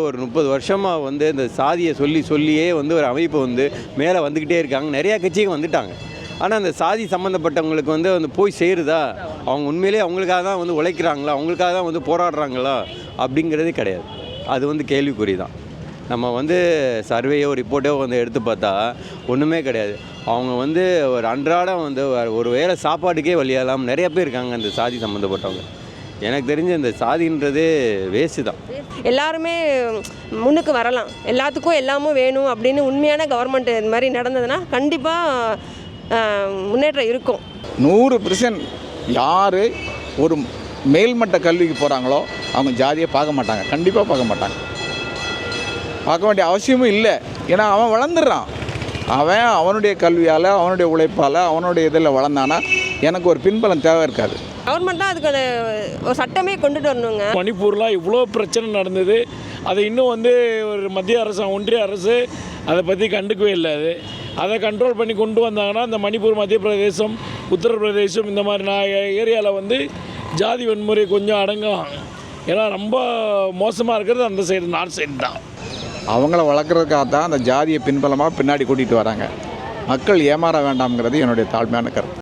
ஒரு முப்பது வருஷமாக வந்து இந்த சாதியை சொல்லி சொல்லியே வந்து ஒரு அமைப்பு வந்து மேலே வந்துக்கிட்டே இருக்காங்க. நிறையா கட்சிகள் வந்துட்டாங்க. ஆனால் அந்த சாதி சம்மந்தப்பட்டவங்களுக்கு வந்து வந்து போய் சேருதா? அவங்க உண்மையிலேயே அவங்களுக்காக தான் வந்து உழைக்கிறாங்களா? அவங்களுக்காக தான் வந்து போராடுறாங்களா? அப்படிங்கிறது கிடையாது. அது வந்து கேள்விக்குறி தான் நம்ம வந்து சர்வேயோ ரிப்போர்ட்டோ வந்து எடுத்து பார்த்தா ஒன்றுமே கிடையாது. அவங்க வந்து ஒரு அன்றாடம் வந்து ஒரு- ஒரு வேளை சாப்பாட்டுக்கே வழியாலாம் நிறைய பேர் இருக்காங்க அந்த சாதி சம்மந்தப்பட்டவங்க எனக்கு தெரிஞ்ச இந்த சாதின்றதே வேஸ்ட்டு தான். எல்லாருமே முன்னுக்கு வரலாம். எல்லாத்துக்கும் எல்லாமும் வேணும் அப்படின்னு உண்மையான கவர்மெண்ட் இது மாதிரி நடந்ததுன்னா கண்டிப்பாக முன்னேற்றம் இருக்கும். நூறு பெர்சன்ட் யார் ஒரு மேல்மட்ட கல்விக்கு போகிறாங்களோ அவங்க ஜாதியை பார்க்க மாட்டாங்க. கண்டிப்பாக பார்க்க மாட்டாங்க. பார்க்க வேண்டிய அவசியமும் இல்லை. ஏன்னா அவன் வளர்ந்துடுறான். அவன் அவனுடைய கல்வியால் அவனுடைய உழைப்பால் அவனுடைய இதில் வளர்ந்தானா? எனக்கு ஒரு பின்பலம் தேவை இருக்காது. கவர்மெண்ட் தான் அதுக்கு ஒரு சட்டமே கொண்டுட்டு வரணுங்க. மணிப்பூரில் இவ்வளோ பிரச்சனை நடந்தது. அதை இன்னும் வந்து ஒரு மத்திய அரசு ஒன்றிய அரசு அதை பற்றி கண்டுக்கவே இல்லை அது. அதை கண்ட்ரோல் பண்ணி கொண்டு வந்தாங்கன்னா இந்த மணிப்பூர் மத்திய பிரதேசம் உத்தரப்பிரதேசம் இந்த மாதிரி நான் ஏரியாவில் வந்து ஜாதி வன்முறை கொஞ்சம் அடங்கும் ஏன்னா ரொம்ப மோசமாக இருக்கிறது அந்த சைடு நார்த் சைடு தான். அவங்கள வளர்க்குறதுக்காக தான் அந்த ஜாதியை பின்பலமாக பின்னாடி கூட்டிகிட்டு வராங்க. மக்கள் ஏமாற வேண்டாம்ங்கிறது என்னுடைய தாழ்மையான கருத்து.